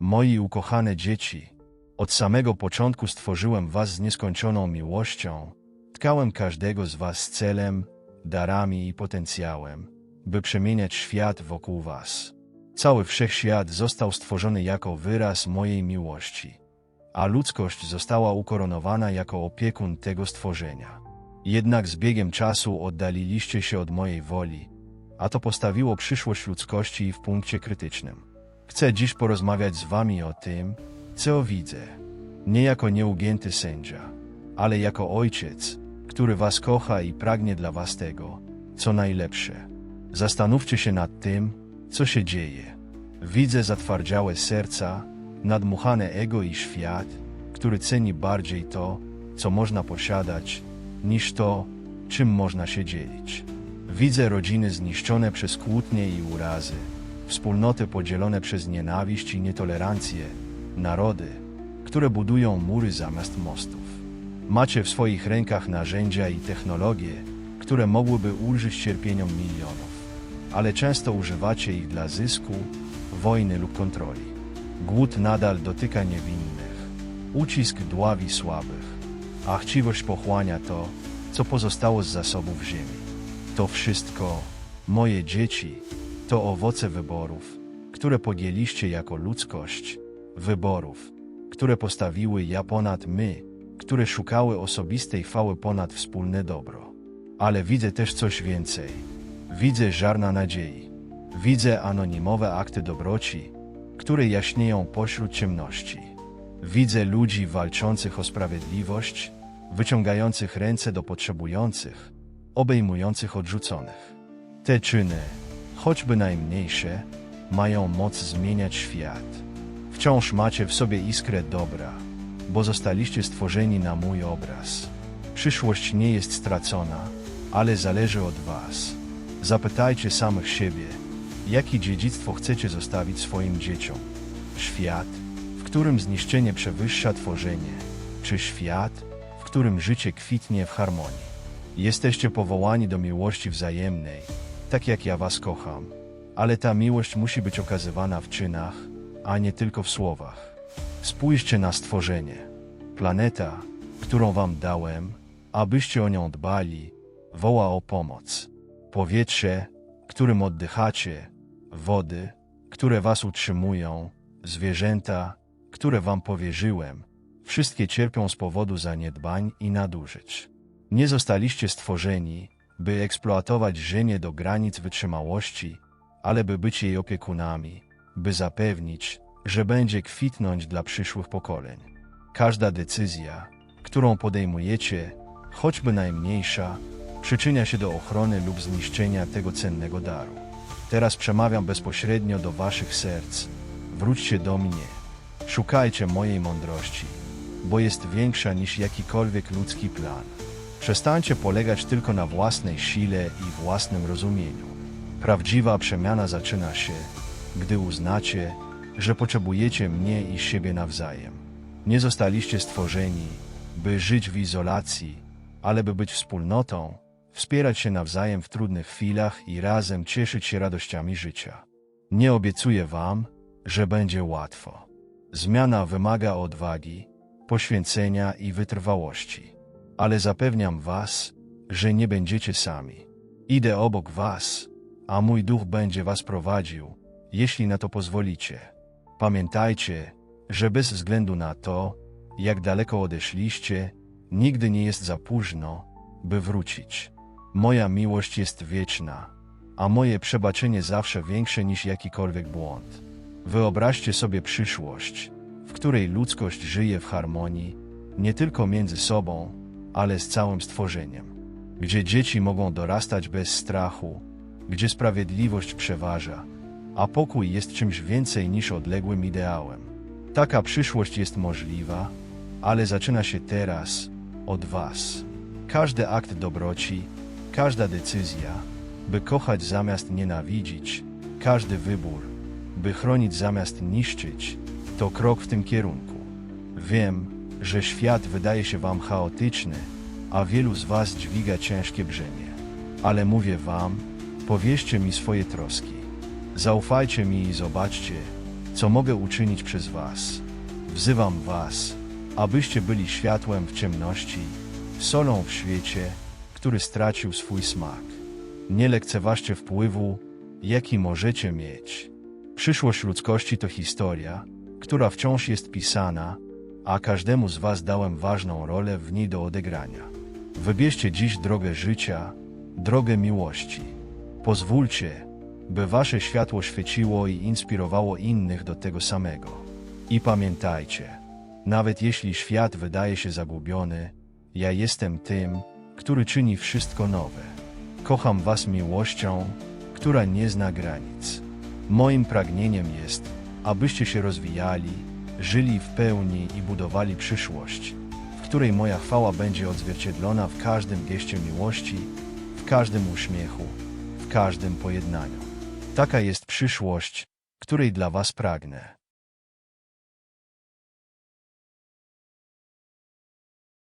Moi ukochane dzieci, od samego początku stworzyłem was z nieskończoną miłością, tkałem każdego z was celem, darami i potencjałem, by przemieniać świat wokół was. Cały wszechświat został stworzony jako wyraz mojej miłości, a ludzkość została ukoronowana jako opiekun tego stworzenia. Jednak z biegiem czasu oddaliliście się od mojej woli, a to postawiło przyszłość ludzkości w punkcie krytycznym. Chcę dziś porozmawiać z wami o tym, co widzę. Nie jako nieugięty sędzia, ale jako ojciec, który was kocha i pragnie dla was tego, co najlepsze. Zastanówcie się nad tym, co się dzieje. Widzę zatwardziałe serca, nadmuchane ego i świat, który ceni bardziej to, co można posiadać, niż to, czym można się dzielić. Widzę rodziny zniszczone przez kłótnie i urazy, wspólnoty podzielone przez nienawiść i nietolerancję, narody, które budują mury zamiast mostów. Macie w swoich rękach narzędzia i technologie, które mogłyby ulżyć cierpieniom milionów, ale często używacie ich dla zysku, wojny lub kontroli. Głód nadal dotyka niewinnych, ucisk dławi słabych, a chciwość pochłania to, co pozostało z zasobów ziemi. To wszystko, moje dzieci, to owoce wyborów, które podjęliście jako ludzkość, wyborów, które postawiły ja ponad my, które szukały osobistej chwały ponad wspólne dobro. Ale widzę też coś więcej. Widzę żarna nadziei. Widzę anonimowe akty dobroci, które jaśnieją pośród ciemności. Widzę ludzi walczących o sprawiedliwość, wyciągających ręce do potrzebujących, obejmujących odrzuconych. Te czyny, choćby najmniejsze, mają moc zmieniać świat. Wciąż macie w sobie iskrę dobra, bo zostaliście stworzeni na mój obraz. Przyszłość nie jest stracona, ale zależy od was. Zapytajcie samych siebie, jakie dziedzictwo chcecie zostawić swoim dzieciom. Świat, w którym zniszczenie przewyższa tworzenie, czy świat, w którym życie kwitnie w harmonii. Jesteście powołani do miłości wzajemnej, tak jak ja was kocham, ale ta miłość musi być okazywana w czynach, a nie tylko w słowach. Spójrzcie na stworzenie. Planeta, którą wam dałem, abyście o nią dbali, woła o pomoc. Powietrze, którym oddychacie, wody, które was utrzymują, zwierzęta, które wam powierzyłem, wszystkie cierpią z powodu zaniedbań i nadużyć. Nie zostaliście stworzeni, by eksploatować ziemię do granic wytrzymałości, ale by być jej opiekunami, by zapewnić, że będzie kwitnąć dla przyszłych pokoleń. Każda decyzja, którą podejmujecie, choćby najmniejsza, przyczynia się do ochrony lub zniszczenia tego cennego daru. Teraz przemawiam bezpośrednio do waszych serc. Wróćcie do mnie. Szukajcie mojej mądrości, bo jest większa niż jakikolwiek ludzki plan. Przestańcie polegać tylko na własnej sile i własnym rozumieniu. Prawdziwa przemiana zaczyna się, gdy uznacie, że potrzebujecie mnie i siebie nawzajem. Nie zostaliście stworzeni, by żyć w izolacji, ale by być wspólnotą, wspierać się nawzajem w trudnych chwilach i razem cieszyć się radościami życia. Nie obiecuję wam, że będzie łatwo. Zmiana wymaga odwagi, poświęcenia i wytrwałości. Ale zapewniam was, że nie będziecie sami. Idę obok was, a mój duch będzie was prowadził, jeśli na to pozwolicie. Pamiętajcie, że bez względu na to, jak daleko odeszliście, nigdy nie jest za późno, by wrócić. Moja miłość jest wieczna, a moje przebaczenie zawsze większe niż jakikolwiek błąd. Wyobraźcie sobie przyszłość, w której ludzkość żyje w harmonii, nie tylko między sobą, ale z całym stworzeniem. Gdzie dzieci mogą dorastać bez strachu, gdzie sprawiedliwość przeważa, a pokój jest czymś więcej niż odległym ideałem. Taka przyszłość jest możliwa, ale zaczyna się teraz, od Was. Każdy akt dobroci, każda decyzja, by kochać zamiast nienawidzić, każdy wybór, by chronić zamiast niszczyć, to krok w tym kierunku. Wiem, że świat wydaje się Wam chaotyczny, a wielu z Was dźwiga ciężkie brzemię. Ale mówię Wam, powierzcie mi swoje troski. Zaufajcie mi i zobaczcie, co mogę uczynić przez was. Wzywam was, abyście byli światłem w ciemności, solą w świecie, który stracił swój smak. Nie lekceważcie wpływu, jaki możecie mieć. Przyszłość ludzkości to historia, która wciąż jest pisana, a każdemu z was dałem ważną rolę w niej do odegrania. Wybierzcie dziś drogę życia, drogę miłości. Pozwólcie, by wasze światło świeciło i inspirowało innych do tego samego. I pamiętajcie, nawet jeśli świat wydaje się zagubiony, ja jestem tym, który czyni wszystko nowe. Kocham was miłością, która nie zna granic. Moim pragnieniem jest, abyście się rozwijali, żyli w pełni i budowali przyszłość, w której moja chwała będzie odzwierciedlona w każdym geście miłości, w każdym uśmiechu, w każdym pojednaniu. Taka jest przyszłość, której dla was pragnę.